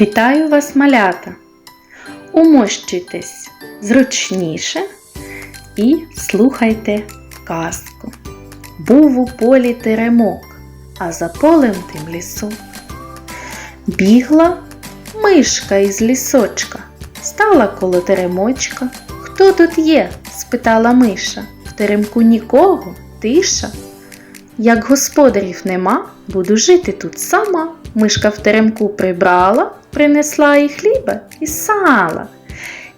Вітаю вас, малята! Умощуйтесь зручніше і слухайте казку. Був у полі теремок, а за полем тим лісок. Бігла мишка із лісочка, стала коло теремочка. Хто тут є? спитала миша. В теремку нікого, тиша. Як господарів нема, буду жити тут сама. Мишка в теремку прибрала, принесла і хліба, і сала.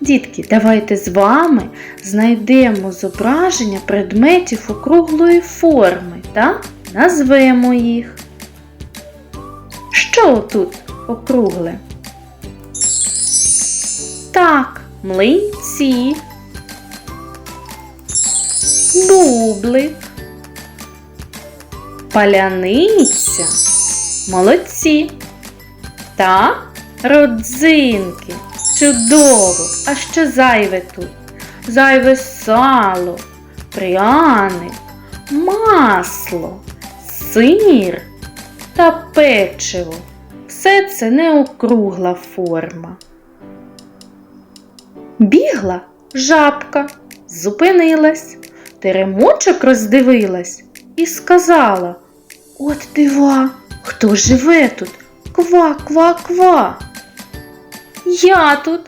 Дітки, давайте з вами знайдемо зображення предметів округлої форми та назвемо їх. Що тут округле? Так, млинці, бублик, паляниця, молодці та родзинки. Чудово! А що зайве тут? Зайве сало, пряник, масло, сир та печиво. Все це не округла форма. Бігла жабка, зупинилась, теремочок роздивилась і сказала От дива, хто живе тут? Ква, ква, ква. Я тут,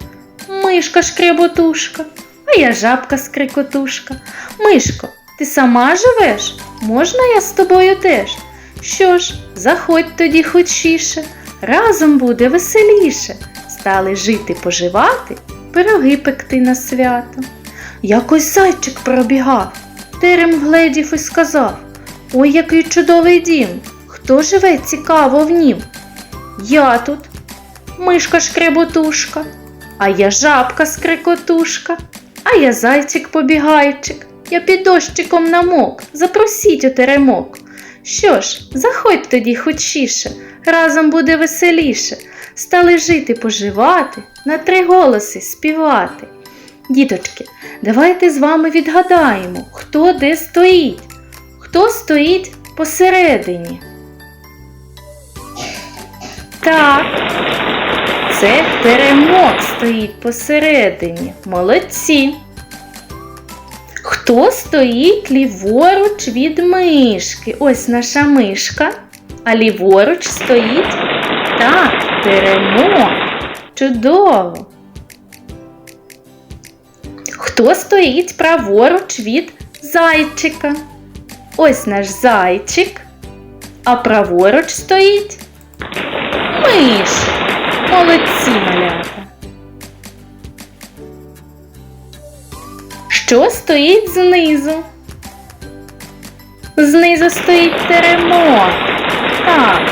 мишка шкреботушка, а я жабка скрикотушка. Мишко, ти сама живеш? Можна я з тобою теж? Що ж, заходь тоді хочіше, разом буде веселіше. Стали жити поживати, пироги пекти на свято. Якось зайчик пробігав, терем вгледів і сказав Ой, який чудовий дім! Хто живе цікаво в нім? Я тут, мишка шкреботушка, а я жабка скрикотушка, а я зайчик побігайчик. Я під дощиком намок, запросіть у теремок. Що ж, заходь тоді хочіше, разом буде веселіше. Стали жити поживати, на три голоси співати. Діточки, давайте з вами відгадаємо, хто де стоїть. Хто стоїть посередині? Так, це теремок стоїть посередині. Молодці. Хто стоїть ліворуч від мишки? Ось наша мишка. А ліворуч стоїть так, теремок. Чудово. Хто стоїть праворуч від зайчика? Ось наш зайчик, а праворуч стоїть миш. Молодці малята. Що стоїть знизу? Знизу стоїть теремок. Так.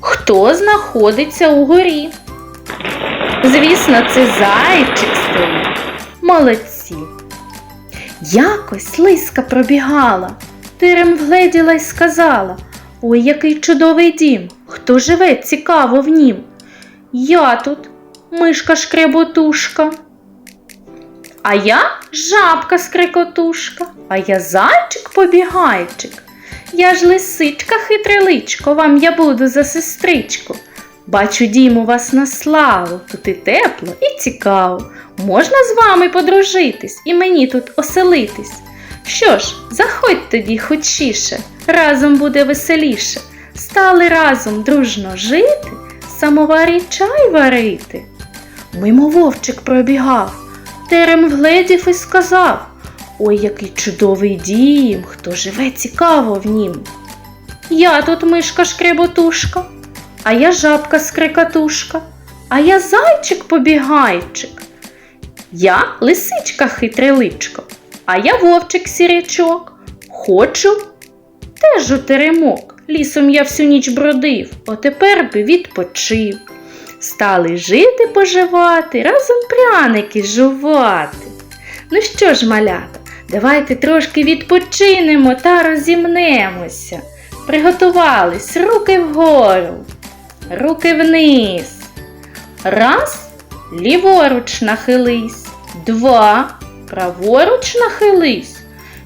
Хто знаходиться угорі? Звісно, це зайчик стоїть. Молодці. Якось лиска пробігала, тирем вгледіла й сказала Ой, який чудовий дім! Хто живе цікаво в нім? Я тут, мишка шкреботушка. А я жабка скрикотушка, а я зайчик побігайчик. Я ж лисичка хитреличко, вам я буду за сестричку. Бачу дім у вас на славу, тут і тепло, і цікаво. Можна з вами подружитись і мені тут оселитись. Що ж, заходь тоді хочіше, разом буде веселіше. Стали разом дружно жити, самоварі чай варити. Мимо вовчик пробігав, терем вгледів і сказав Ой, який чудовий дім, хто живе цікаво в нім. Я тут мишка шкреботушка, а я жабка скрикатушка, а я зайчик побігайчик. Я лисичка хитреличко, а я вовчик сірячок. Хочу теж у теремок. Лісом я всю ніч бродив, отепер би відпочив. Стали жити поживати, разом пряники жувати. Ну що ж, малята, давайте трошки відпочинемо та розімнемося. Приготувались руки вгору, руки вниз. Раз, ліворуч нахились, два, праворуч нахились.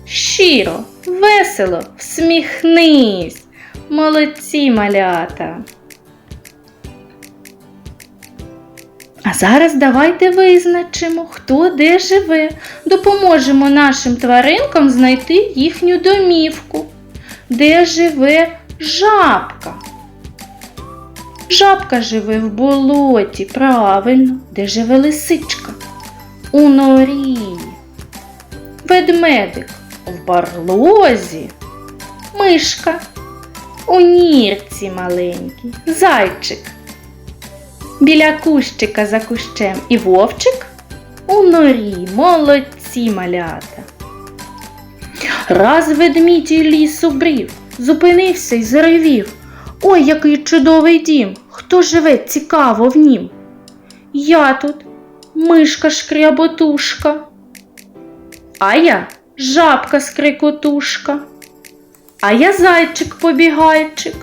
Щиро, весело всміхнись. Молодці малята. А зараз давайте визначимо, хто де живе. Допоможемо нашим тваринкам знайти їхню домівку. Де живе жабка? Жабка живе в болоті, правильно, де живе лисичка? У норі. Ведмедик в барлозі. Мишка у нірці маленькій. Зайчик біля кущика за кущем і вовчик у норі, молодці малята. Раз ведмідь лісу брів, зупинився й заревів. Ой, який чудовий дім! Хто живе цікаво в нім? Я тут, мишка шкряботушка, а я жабка скрикотушка, а я зайчик побігайчик,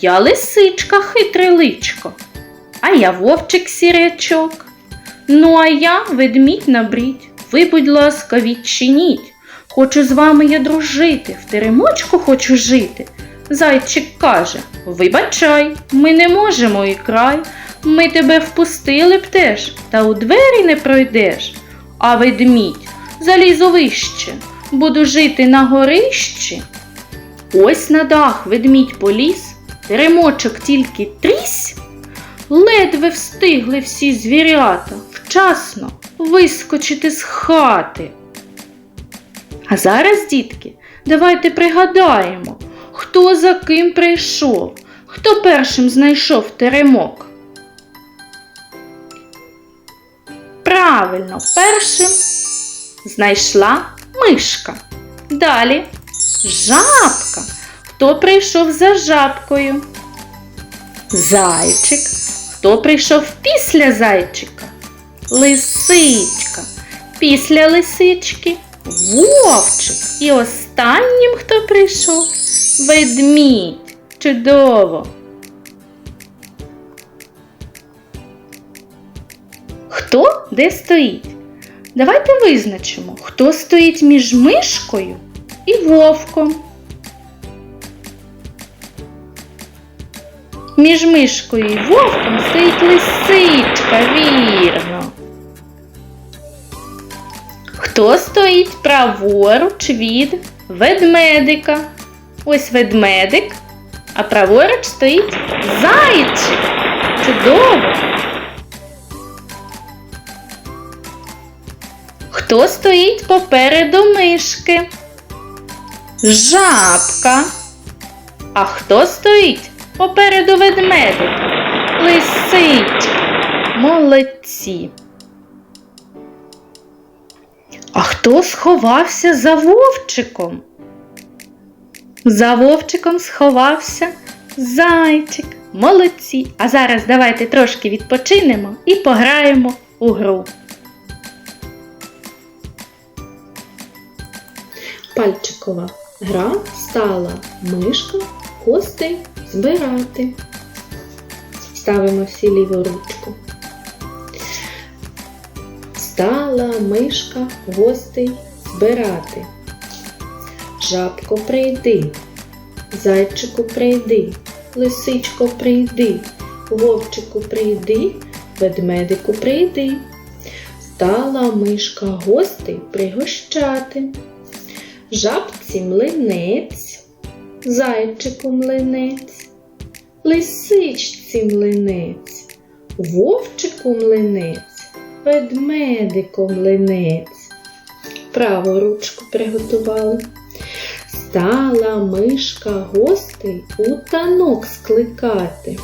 я лисичка хитре личко а я вовчик сірячок. Ну, а я ведмідь набрідь. Ви, будь ласка, відчиніть. Хочу з вами я дружити, в теремочку хочу жити. Зайчик каже Вибачай, ми не можемо і край. Ми тебе впустили б теж, та у двері не пройдеш. А ведмідь залізу вище, буду жити на горищі. Ось на дах ведмідь поліз, теремочок тільки трісь. Ледве встигли всі звірята вчасно вискочити з хати. А зараз, дітки, давайте пригадаємо, хто за ким прийшов, хто першим знайшов теремок. Правильно, першим знайшла мишка. Далі жабка. Хто прийшов за жабкою? Зайчик. Хто прийшов після зайчика? Лисичка. Після лисички вовчик. І останнім, хто прийшов, ведмідь. Чудово. Хто де стоїть? Давайте визначимо, хто стоїть між мишкою і вовком. Між мишкою і вовком стоїть лисичка, вірно. Хто стоїть праворуч від ведмедика? Ось ведмедик, а праворуч стоїть зайчик. Чудово. Хто стоїть попереду мишки? Жабка. А хто стоїть попереду ведмедик? Лисичка. Молодці. А хто сховався за вовчиком? За вовчиком сховався зайчик. Молодці. А зараз давайте трошки відпочинемо і пограємо у гру. Пальчикова гра стала мишка гостей збирати. Ставимо всі ліву ручку. Стала мишка гостей збирати. Жабко прийди, зайчику прийди, лисичко прийди, вовчику прийди, ведмедику прийди. Стала мишка гостей пригощати. Жабці млинець, зайчику млинець, лисичці млинець, вовчику млинець, ведмедику млинець. Праву ручку приготували. Стала мишка гостей у танок скликати.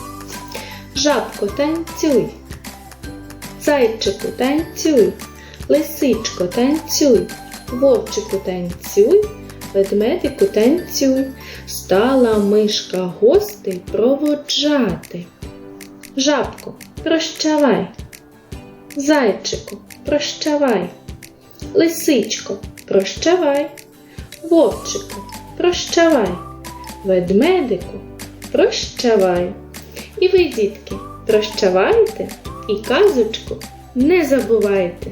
Жабко танцюй, зайчику танцюй, лисичко танцюй. Вовчику танцюй, ведмедику танцюй, стала мишка гостей проводжати. Жабко, прощавай, зайчику, прощавай, лисичко, прощавай, вовчику, прощавай, ведмедику, прощавай. І ви, дітки, прощавайте і казочку не забувайте.